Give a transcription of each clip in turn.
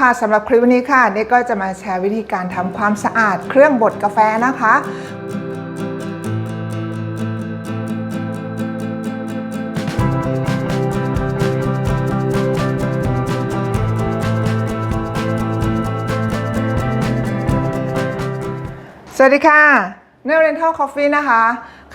ค่ะสำหรับคลิปวันนี้ค่ะเนก็จะมาแชร์วิธีการทำความสะอาดเครื่องบดกาแฟนะคะสวัสดีค่ะเน r เรนทัลคอฟฟี่นะคะ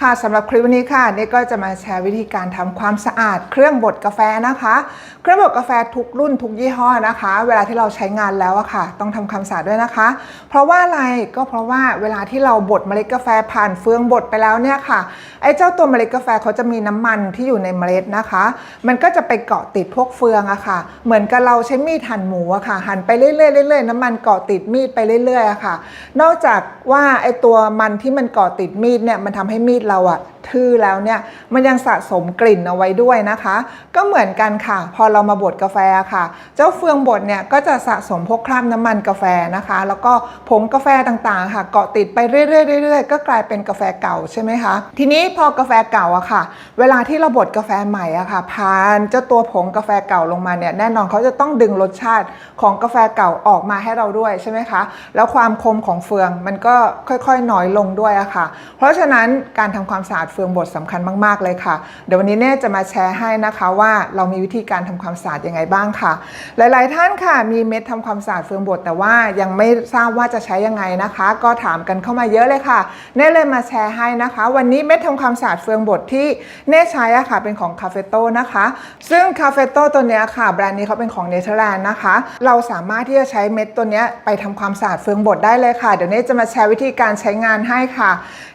ค่ะสำหรับคลิปวันนี้ค่ะเนก็จะมาแชร์วิธีการทำความสะอาด เครื่องบดกาแฟนะคะ เครื่องบดกาแฟทุกรุ่นทุกยี่ห้อนะคะ เวลาที่เราใช้งานแล้วอะค่ะ ต้องทำความสะอาดด้วยนะคะ เพราะว่าอะไรก็เพราะว่าเวลาที่เราบดเมล็ดกาแฟผ่านเฟืองบดไปแล้วเนี่ยค่ะไอ้เจ้าตัวเมล็ดกาแฟเขาจะมีน้ำมันที่อยู่ในเมล็ดนะคะ มันก็จะไปเกาะติดพวกเฟืองอะค่ะ เหมือนกับเราใช้มีดหั่นหมูอะค่ะหั่นไปเรื่อยๆเรื่อยๆน้ำมันเกาะติดมีดไปเรื่อยๆอะค่ะ นอกจากว่าไอ้ตัวมันที่มันเกาะติดมีดเนี่ยมันทำให้มีดเราอะ ทื่อแล้วเนี่ยมันยังสะสมกลิ่นเอาไว้ด้วยนะคะ ก็เหมือนกันค่ะ พอเรามาบดกาแฟค่ะ เจ้าเฟืองบดเนี่ยก็จะสะสมพวกคราบน้ำมันกาแฟนะคะ แล้วก็ผงกาแฟต่างๆ ค่ะ เกาะติดไปเรื่อยๆเรื่อยๆก็กลายเป็นกาแฟเก่าใช่ไหมคะ ทีนี้พอกาแฟเก่าอะค่ะ เวลาที่เราบดกาแฟใหม่อะค่ะผ่านเจ้าตัวผงกาแฟเก่าลงมาเนี่ยแน่นอนเขาจะต้องดึงรสชาติของกาแฟเก่าออกมาให้เราด้วยใช่ไหมคะ แล้วความคมของเฟืองมันก็ค่อยๆน้อยลงด้วยอะค่ะ เพราะฉะนั้นการทำความสะอาดเฟืองบดสำคัญมากๆเลยค่ะ เดี๋ยววันนี้เน่จะมาแชร์ให้นะคะว่าเรามีวิธีการทำความสะอาดยังไงบ้างค่ะ หลายๆท่านค่ะ มีเม็ดทำความสะอาดเฟืองบดแต่ว่ายังไม่ทราบว่าจะใช้ยังไงนะคะ ก็ถามกันเข้ามาเยอะเลยค่ะเน่เลยมาแชร์ให้นะคะ วันนี้เม็ดทำความสะอาดเฟืองบดที่เน่ใช้อะค่ะ เป็นของคาเฟโตนะคะ ซึ่งคาเฟโตตัวเนี้ยค่ะ แบรนด์นี้เขาเป็นของเนเธอร์แลนด์นะคะ เราสามารถที่จะใช้เม็ดตัวเนี้ยไปทำความสะอาดเฟืองบดได้เลยค่ะ เดี๋ยวเน่จะมาแชร์วิธีการใช้งานให้ค่ะ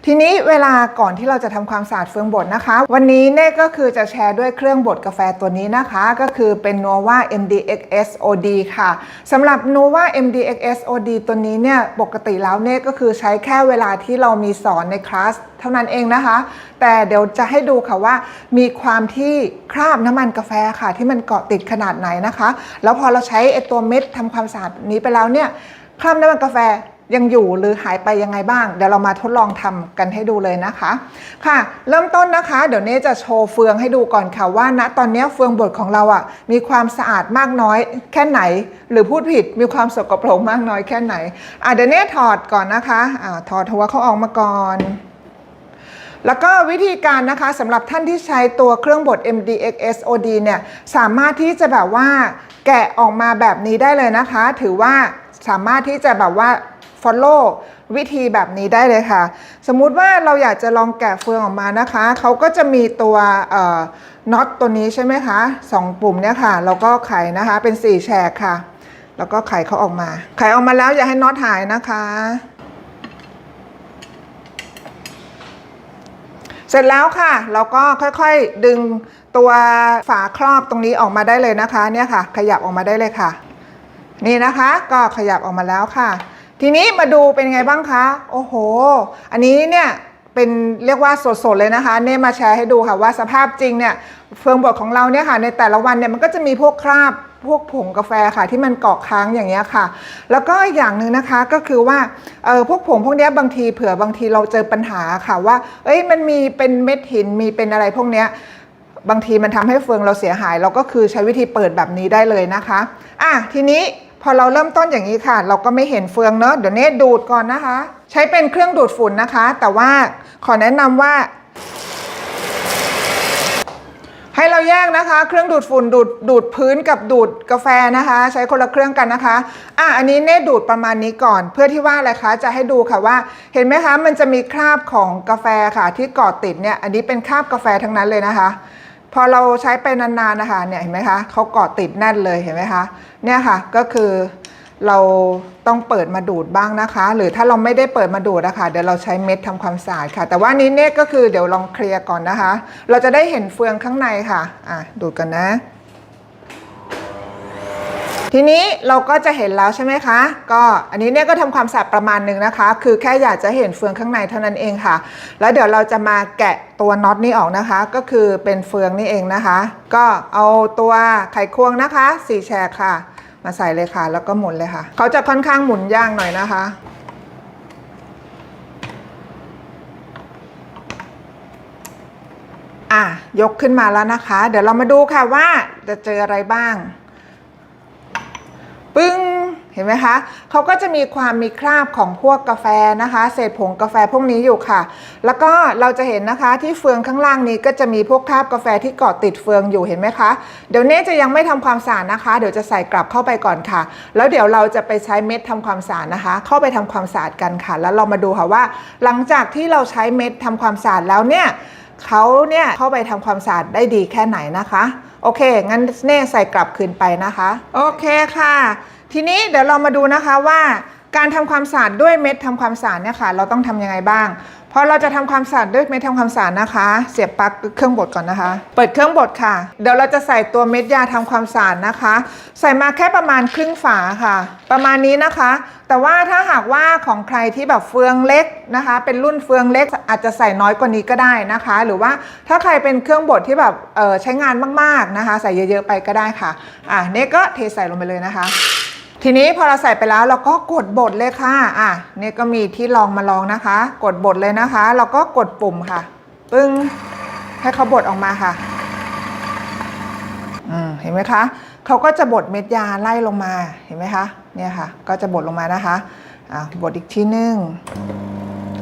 ทีนี้เวลาก่อนที่เราจะทำความสะอาดเฟืองบดนะคะ วันนี้เน่ก็คือจะแชร์ด้วยเครื่องบดกาแฟตัวนี้นะคะ ก็คือเป็น Nova MDXS OD ค่ะสำหรับ Nova MDXS OD ตัวนี้เนี่ยปกติแล้วเน่ก็คือใช้แค่เวลาที่เรามีสอนในคลาสเท่านั้นเองนะคะ แต่เดี๋ยวจะให้ดูค่ะว่า มีความที่คราบน้ำมันกาแฟค่ะ ที่มันเกาะติดขนาดไหนนะคะ แล้วพอเราใช้ไอตัวเม็ดทำความสะอาดนี้ไปแล้วเนี่ยคราบน้ำมันกาแฟ ยังอยู่หรือหายไปยังไงบ้าง เดี๋ยวเรามาทดลองทำกันให้ดูเลยนะคะ ค่ะ เริ่มต้นนะคะ เดี๋ยวเน่จะโชว์เฟืองให้ดูก่อนค่ะว่าณตอนนี้เฟืองบดของเราอะ่ะมีความสะอาดมากน้อยแค่ไหน หรือพูดผิดมีความสกปรกมากน้อยแค่ไหนอะเดี๋ยวเน่ถอดก่อนนะคะอ่าถอดหัวเขาออกมาก่อนแล้วก็วิธีการนะคะสำหรับท่านที่ใช้ตัวเครื่องบด MDXS OD เนี่ยสามารถที่จะแบบว่าแกะออกมาแบบนี้ได้เลยนะคะ ถือว่าสามารถที่จะแบบว่า follow วิธีแบบนี้ได้เลยค่ะ สมมุติว่าเราอยากจะลองแกะเฟืองออกมานะคะ เขาก็จะมีตัวน็อตตัวนี้ใช่ไหมคะสองปุ่มเนี่ยค่ะเราก็ไขนะคะ เป็น 4 แฉกค่ะ แล้วก็ไขเขาออกมา ไขออกมาแล้วอย่าให้น็อตหายนะคะ เสร็จแล้วค่ะ เราก็ค่อยๆดึงตัวฝาครอบตรงนี้ออกมาได้เลยนะคะ เนี่ยค่ะ ขยับออกมาได้เลยค่ะ นี่นะคะ ก็ขยับออกมาแล้วค่ะ ทีนี้มาดูเป็นไงบ้างคะ โอ้โห อันนี้เนี่ยเป็นเรียกว่าสดๆเลยนะคะ เน่มาแชร์ให้ดูค่ะว่าสภาพจริงเนี่ยเฟืองบดของเราเนี่ยค่ะในแต่ละวันเนี่ยมันก็จะมีพวกคราบพวกผงกาแฟค่ะที่มันเกาะค้างอย่างเงี้ยค่ะ แล้วก็อย่างหนึ่งนะคะก็คือว่าเออพวกผงพวกเนี้ยบางทีเผื่อบางทีเราเจอปัญหาค่ะว่า เอ้ยมันมีเป็นเม็ดหินมีเป็นอะไรพวกเนี้ยบางทีมันทำให้เฟืองเราเสียหาย เราก็คือใช้วิธีเปิดแบบนี้ได้เลยนะคะ อะทีนี้ พอเราเริ่มต้นอย่างนี้ค่ะ เราก็ไม่เห็นเฟืองเนอะเดี๋ยวเนี้ดูดก่อนนะคะ ใช้เป็นเครื่องดูดฝุ่นนะคะ แต่ว่าขอแนะนำว่า ให้เราแยกนะคะ เครื่องดูดฝุ่นดูดดูดพื้นกับดูดกาแฟนะคะ ใช้คนละเครื่องกันนะคะอะอันนี้เน่ดูดประมาณนี้ก่อน เพื่อที่ว่าอะไรคะจะให้ดูค่ะว่า เห็นไหมคะ มันจะมีคราบของกาแฟค่ะ ที่เกาะติดเนี่ยอันนี้เป็นคราบกาแฟทั้งนั้นเลยนะคะ พอเราใช้ไปนานๆนะคะเนี่ยเห็นไหมคะเขาเกาะติดแน่นเลยเห็นไหมคะเนี่ยค่ะก็คือเราต้องเปิดมาดูดบ้างนะคะ หรือถ้าเราไม่ได้เปิดมาดูดนะคะเดี๋ยวเราใช้เม็ดทำความสะอาดค่ะ แต่ว่านี้เนี่ยก็คือเดี๋ยวลองเคลียร์ก่อนนะคะ เราจะได้เห็นเฟืองข้างในค่ะอะดูดกันนะ ทีนี้เราก็จะเห็นแล้วใช่ไหมคะ ก็อันนี้เนี่ยก็ทำความสะอาดประมาณหนึ่งนะคะ คือแค่อยากจะเห็นเฟืองข้างในเท่านั้นเองค่ะ แล้วเดี๋ยวเราจะมาแกะตัวน็อตนี้ออกนะคะ ก็คือเป็นเฟืองนี่เองนะคะ ก็เอาตัวไขควงนะคะสี่แฉกค่ะ มาใส่เลยค่ะ แล้วก็หมุนเลยค่ะ เขาจะค่อนข้างหมุนยากหน่อยนะคะอะยกขึ้นมาแล้วนะคะ เดี๋ยวเรามาดูค่ะว่าจะเจออะไรบ้าง ปึ้งเห็นไหมคะเขาก็จะมีความมีคราบของพวกกาแฟนะคะ เศษผงกาแฟพวกนี้อยู่ค่ะ แล้วก็เราจะเห็นนะคะที่เฟืองข้างล่างนี้ก็จะมีพวกคราบกาแฟที่เกาะติดเฟืองอยู่เห็นไหมคะ เดี๋ยวเน่จะยังไม่ทำความสะอาดนะคะ เดี๋ยวจะใส่กลับเข้าไปก่อนค่ะ แล้วเดี๋ยวเราจะไปใช้เม็ดทำความสะอาดนะคะ เข้าไปทำความสะอาดกันค่ะ แล้วเรามาดูค่ะว่า หลังจากที่เราใช้เม็ดทำความสะอาดแล้วเนี่ย เขาเนี่ยเข้าไปทำความสะอาดได้ดีแค่ไหนนะคะ โอเค งั้นเน่ใส่กลับคืนไปนะคะ โอเคค่ะ ทีนี้เดี๋ยวเรามาดูนะคะว่าการทำความสะอาดด้วยเม็ดทำความสะอาดเนี่ยค่ะ เราต้องทำยังไงบ้าง พอเราจะทำความสะอาดด้วยเม็ดทำความสะอาดนะคะ เสียบปลั๊กเครื่องบดก่อนนะคะ เปิดเครื่องบดค่ะ เดี๋ยวเราจะใส่ตัวเม็ดยาทำความสะอาดนะคะ ใส่มาแค่ประมาณครึ่งฝาค่ะ ประมาณนี้นะคะ แต่ว่าถ้าหากว่าของใครที่แบบเฟืองเล็กนะคะ เป็นรุ่นเฟืองเล็กอาจจะใส่น้อยกว่านี้ก็ได้นะคะ หรือว่าถ้าใครเป็นเครื่องบดที่แบบใช้งานมากๆนะคะ ใส่เยอะๆไปก็ได้ค่ะอะเนี่ก็เทใส่ลงไปเลยนะคะ ทีนี้พอเราใส่ไปแล้วเราก็กดบดเลยค่ะ อะเนี่ยก็มีที่ลองมาลองนะคะ กดบดเลยนะคะ เราก็กดปุ่มค่ะ ปึ้ง ให้เขาบดออกมาค่ะ อืม เห็นไหมคะ เขาก็จะบดเม็ดยาไล่ลงมา เห็นไหมคะ เนี่ยค่ะ ก็จะบดลงมานะคะ อะบดอีกทีนึง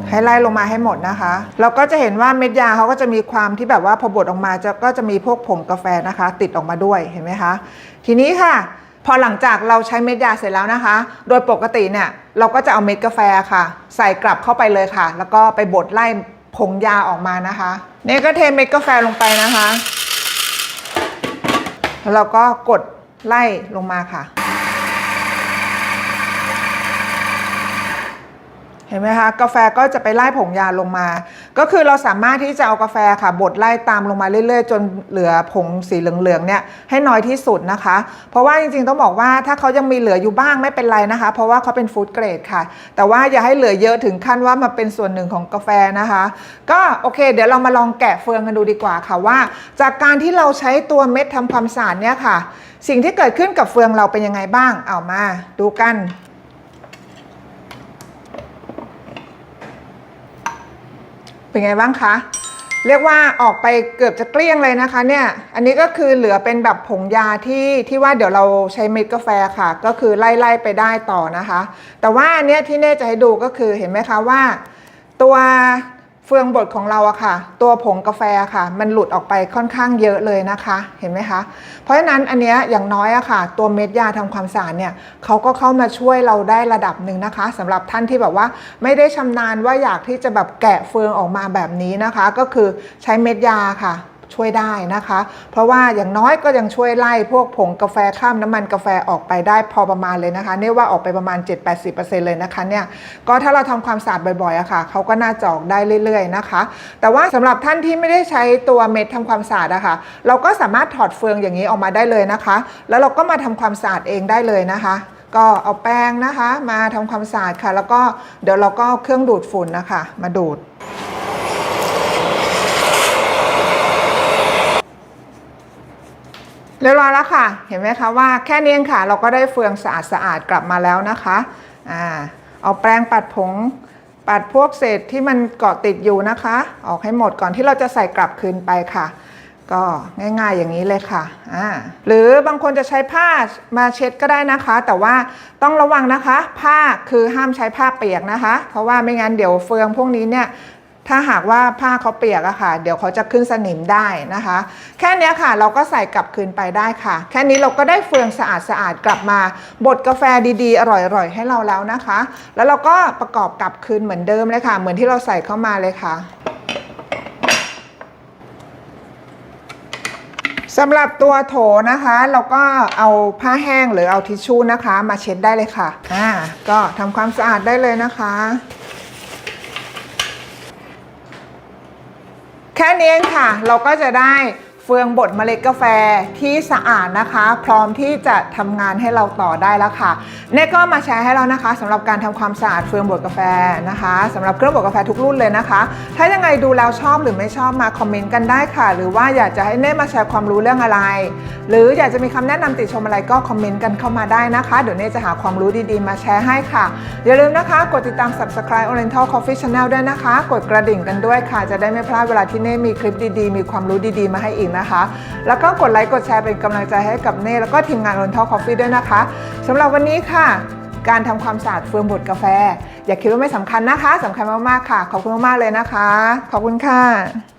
ให้ไล่ลงมาให้หมดนะคะ เราก็จะเห็นว่าเม็ดยาเขาก็จะมีความที่แบบว่าพอบดออกมาจะก็จะมีพวกผงกาแฟนะคะ ติดออกมาด้วย เห็นไหมคะ ทีนี้ค่ะ พอหลังจากเราใช้เม็ดยาเสร็จแล้วนะคะ โดยปกติเนี่ยเราก็จะเอาเม็ดกาแฟค่ะ ใส่กลับเข้าไปเลยค่ะ แล้วก็ไปบดไล่ผงยาออกมานะคะเนี่ยก็เทเม็ดกาแฟลงไปนะคะแล้วเราก็กดไล่ลงมาค่ะ เห็นไหมคะกาแฟก็จะไปไล่ผงยาลงมา ก็คือเราสามารถที่จะเอากาแฟค่ะบดไล่ตามลงมาเรื่อย ๆ จนเหลือผงสีเหลืองๆเนี่ยให้น้อยที่สุดนะคะ เพราะว่าจริงๆต้องบอกว่าถ้าเขายังมีเหลืออยู่บ้างไม่เป็นไรนะคะ เพราะว่าเขาเป็นฟู้ดเกรดค่ะ แต่ว่าอย่าให้เหลือเยอะถึงขั้นว่ามาเป็นส่วนหนึ่งของกาแฟนะคะ ก็โอเค เดี๋ยวเรามาลองแกะเฟืองกันดูดีกว่าค่ะว่า จากการที่เราใช้ตัวเม็ดทำความสะอาดเนี่ยค่ะ สิ่งที่เกิดขึ้นกับเฟืองเราเป็นยังไงบ้างเอามาดูกัน เป็นไงบ้างคะ เรียกว่าออกไปเกือบจะเกลี้ยงเลยนะคะเนี่ย อันนี้ก็คือเหลือเป็นแบบผงยาที่ที่ว่าเดี๋ยวเราใช้เม็ดกาแฟค่ะ ก็คือไล่ไล่ไปได้ต่อนะคะ แต่ว่าอันเนี้ยที่เน่จะให้ดูก็คือเห็นไหมคะว่า ตัว เฟืองบดของเราอะค่ะ ตัวผงกาแฟค่ะ มันหลุดออกไปค่อนข้างเยอะเลยนะคะ เห็นไหมคะ เพราะฉะนั้นอันเนี้ยอย่างน้อยอะค่ะ ตัวเม็ดยาทำความสะอาดเนี่ยเขาก็เข้ามาช่วยเราได้ระดับหนึ่งนะคะสำหรับท่านที่แบบว่าไม่ได้ชำนาญว่าอยากที่จะแบบแกะเฟืองออกมาแบบนี้นะคะ ก็คือใช้เม็ดยาค่ะ ช่วยได้นะคะ เพราะว่าอย่างน้อยก็ยังช่วยไล่พวกผงกาแฟข้ามน้ำมันกาแฟออกไปได้พอประมาณเลยนะคะเนี่ยว่าออกไปประมาณ 7-80%เลยนะคะเนี่ยก็ถ้าเราทำความสะอาดบ่อยๆอะค่ะเขาก็น่าจะออกได้เรื่อยๆนะคะ แต่ว่าสำหรับท่านที่ไม่ได้ใช้ตัวเม็ดทำความสะอาดอะค่ะเราก็สามารถถอดเฟืองอย่างนี้ออกมาได้เลยนะคะ แล้วเราก็มาทำความสะอาดเองได้เลยนะคะก็เอาแป้งนะคะ มาทำความสะอาดค่ะ แล้วก็เดี๋ยวเราก็เครื่องดูดฝุ่นนะคะ มาดูด เรียบร้อยแล้วค่ะ เห็นไหมคะว่าแค่นี้เองค่ะ เราก็ได้เฟืองสะอาดสะอาดๆกลับมาแล้วนะคะอ่าเอาแปรงปัดผงปัดพวกเศษที่มันเกาะติดอยู่นะคะ ออกให้หมดก่อนที่เราจะใส่กลับคืนไปค่ะ ก็ง่ายๆอย่างนี้เลยค่ะอ่าหรือบางคนจะใช้ผ้ามาเช็ดก็ได้นะคะ แต่ว่าต้องระวังนะคะ ผ้าคือห้ามใช้ผ้าเปียกนะคะ เพราะว่าไม่งั้นเดี๋ยวเฟืองพวกนี้เนี่ย ถ้าหากว่าผ้าเขาเปียกอะค่ะ เดี๋ยวเขาจะขึ้นสนิมได้นะคะ แค่นี้ค่ะเราก็ใส่กลับคืนไปได้ค่ะ แค่นี้เราก็ได้เฟืองสะอาดสะอาดๆกลับมาบดกาแฟดีๆ อร่อยๆ ให้เราแล้วนะคะ แล้วเราก็ประกอบกลับคืนเหมือนเดิมเลยค่ะ เหมือนที่เราใส่เข้ามาเลยค่ะสำหรับตัวโถนะคะ เราก็เอาผ้าแห้งหรือเอาทิชชู่นะคะ มาเช็ดได้เลยค่ะอ่าก็ทำความสะอาดได้เลยนะคะ แค่นี้เองค่ะ เราก็จะได้ เฟืองบดเมล็ดกาแฟที่สะอาดนะคะ พร้อมที่จะทำงานให้เราต่อได้แล้วค่ะเน่ก็มาแชร์ให้เรานะคะสำหรับการทำความสะอาดเฟืองบดกาแฟนะคะสำหรับเครื่องบดกาแฟทุกรุ่นเลยนะคะ ถ้ายังไงดูแล้วชอบหรือไม่ชอบมาคอมเมนต์กันได้ค่ะ หรือว่าอยากจะให้เน่มาแชร์ความรู้เรื่องอะไร หรืออยากจะมีคำแนะนำติชมอะไรก็คอมเมนต์กันเข้ามาได้นะคะเดี๋ยวเน่จะหาความรู้ดีๆ มาแชร์ให้ค่ะ อย่าลืมนะคะกดติดตาม subscribe Oriental Coffee Channel ด้วยนะคะ กดกระดิ่งกันด้วยค่ะ จะได้ไม่พลาดเวลาที่เน่มีคลิปดีๆ มีความรู้ดีๆ มาให้อีกนะคะ แล้วก็กดไลค์กดแชร์เป็นกำลังใจให้กับเน่แล้วก็ทีมงาน Oriental Coffee ด้วยนะคะสำหรับวันนี้ค่ะ การทำความสะอาดเฟืองบดกาแฟ อย่าคิดว่าไม่สำคัญนะคะสำคัญมากๆค่ะ ขอบคุณมากๆเลยนะคะ ขอบคุณค่ะ